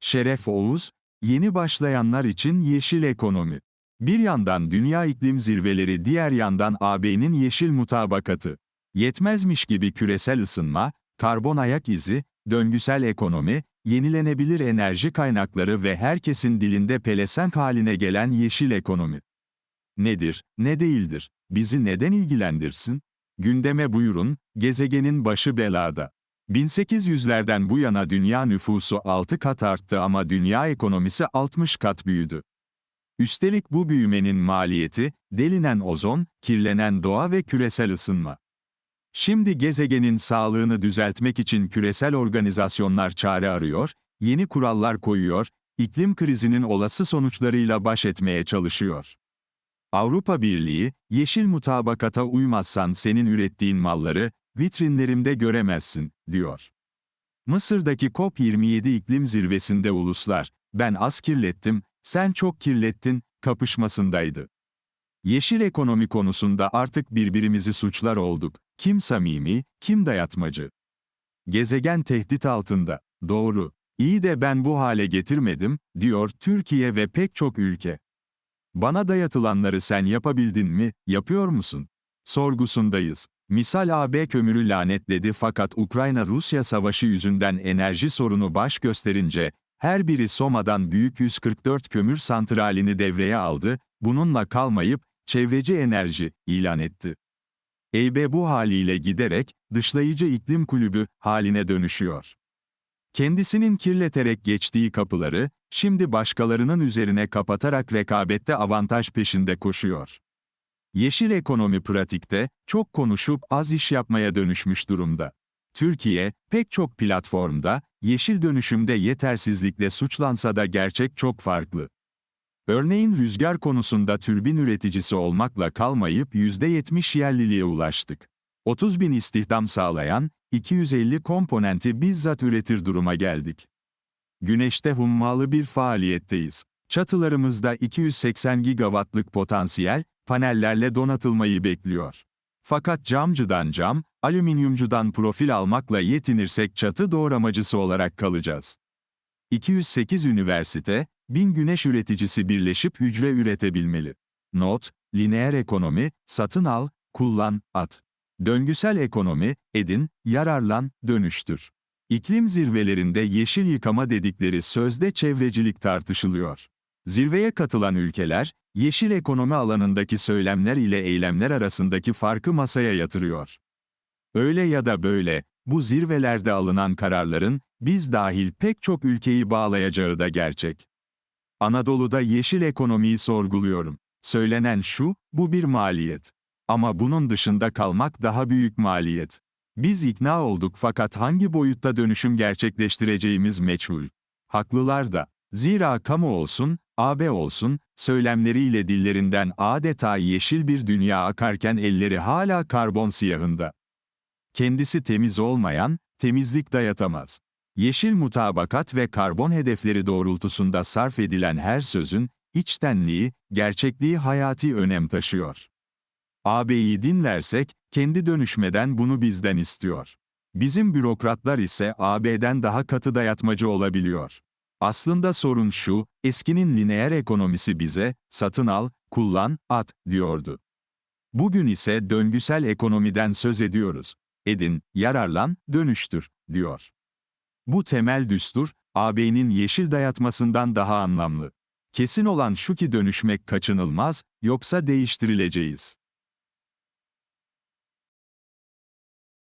Şeref Oğuz, yeni başlayanlar için yeşil ekonomi. Bir yandan dünya iklim zirveleri diğer yandan AB'nin yeşil mutabakatı. Yetmezmiş gibi küresel ısınma, karbon ayak izi, döngüsel ekonomi, yenilenebilir enerji kaynakları ve herkesin dilinde pelesenk haline gelen yeşil ekonomi. Nedir, ne değildir, bizi neden ilgilendirsin? Gündeme buyurun, gezegenin başı belada. 1800'lerden bu yana dünya nüfusu 6 kat arttı ama dünya ekonomisi 60 kat büyüdü. Üstelik bu büyümenin maliyeti, delinen ozon, kirlenen doğa ve küresel ısınma. Şimdi gezegenin sağlığını düzeltmek için küresel organizasyonlar çare arıyor, yeni kurallar koyuyor, iklim krizinin olası sonuçlarıyla baş etmeye çalışıyor. Avrupa Birliği, yeşil mutabakata uymazsan senin ürettiğin malları, vitrinlerimde göremezsin, diyor. Mısır'daki COP27 iklim zirvesinde uluslar, ben az kirlettim, sen çok kirlettin, kapışmasındaydı. Yeşil ekonomi konusunda artık birbirimizi suçlar olduk. Kim samimi, kim dayatmacı. Gezegen tehdit altında. Doğru. İyi de ben bu hale getirmedim, diyor Türkiye ve pek çok ülke. Bana dayatılanları sen yapabildin mi, yapıyor musun? Sorgusundayız. Misal AB kömürü lanetledi fakat Ukrayna-Rusya savaşı yüzünden enerji sorunu baş gösterince, her biri Soma'dan büyük 144 kömür santralini devreye aldı, bununla kalmayıp, çevreci enerji, ilan etti. EYB bu haliyle giderek, dışlayıcı iklim kulübü, haline dönüşüyor. Kendisinin kirleterek geçtiği kapıları, şimdi başkalarının üzerine kapatarak rekabette avantaj peşinde koşuyor. Yeşil ekonomi pratikte, çok konuşup az iş yapmaya dönüşmüş durumda. Türkiye, pek çok platformda, yeşil dönüşümde yetersizlikle suçlansa da gerçek çok farklı. Örneğin rüzgar konusunda türbin üreticisi olmakla kalmayıp %70 yerliliğe ulaştık. 30 bin istihdam sağlayan, 250 komponenti bizzat üretir duruma geldik. Güneşte hummalı bir faaliyetteyiz. Çatılarımızda 280 gigawattlık potansiyel, panellerle donatılmayı bekliyor. Fakat camcıdan cam, alüminyumcudan profil almakla yetinirsek çatı doğramacısı olarak kalacağız. 208 üniversite, 1000 güneş üreticisi birleşip hücre üretebilmeli. Not, lineer ekonomi, satın al, kullan, at. Döngüsel ekonomi, edin, yararlan, dönüştür. İklim zirvelerinde yeşil yıkama dedikleri sözde çevrecilik tartışılıyor. Zirveye katılan ülkeler, yeşil ekonomi alanındaki söylemler ile eylemler arasındaki farkı masaya yatırıyor. Öyle ya da böyle, bu zirvelerde alınan kararların, biz dahil pek çok ülkeyi bağlayacağı da gerçek. Anadolu'da yeşil ekonomiyi sorguluyorum. Söylenen şu, bu bir maliyet. Ama bunun dışında kalmak daha büyük maliyet. Biz ikna olduk fakat hangi boyutta dönüşüm gerçekleştireceğimiz meçhul. Haklılar da. Zira kamu olsun, AB olsun, söylemleriyle dillerinden adeta yeşil bir dünya akarken elleri hala karbon siyahında. Kendisi temiz olmayan, temizlik dayatamaz. Yeşil mutabakat ve karbon hedefleri doğrultusunda sarf edilen her sözün, içtenliği, gerçekliği hayati önem taşıyor. AB'yi dinlersek, kendi dönüşmeden bunu bizden istiyor. Bizim bürokratlar ise AB'den daha katı dayatmacı olabiliyor. Aslında sorun şu, eskinin lineer ekonomisi bize, satın al, kullan, at, diyordu. Bugün ise döngüsel ekonomiden söz ediyoruz. Edin, yararlan, dönüştür, diyor. Bu temel düstur, AB'nin yeşil dayatmasından daha anlamlı. Kesin olan şu ki dönüşmek kaçınılmaz, yoksa değiştirileceğiz.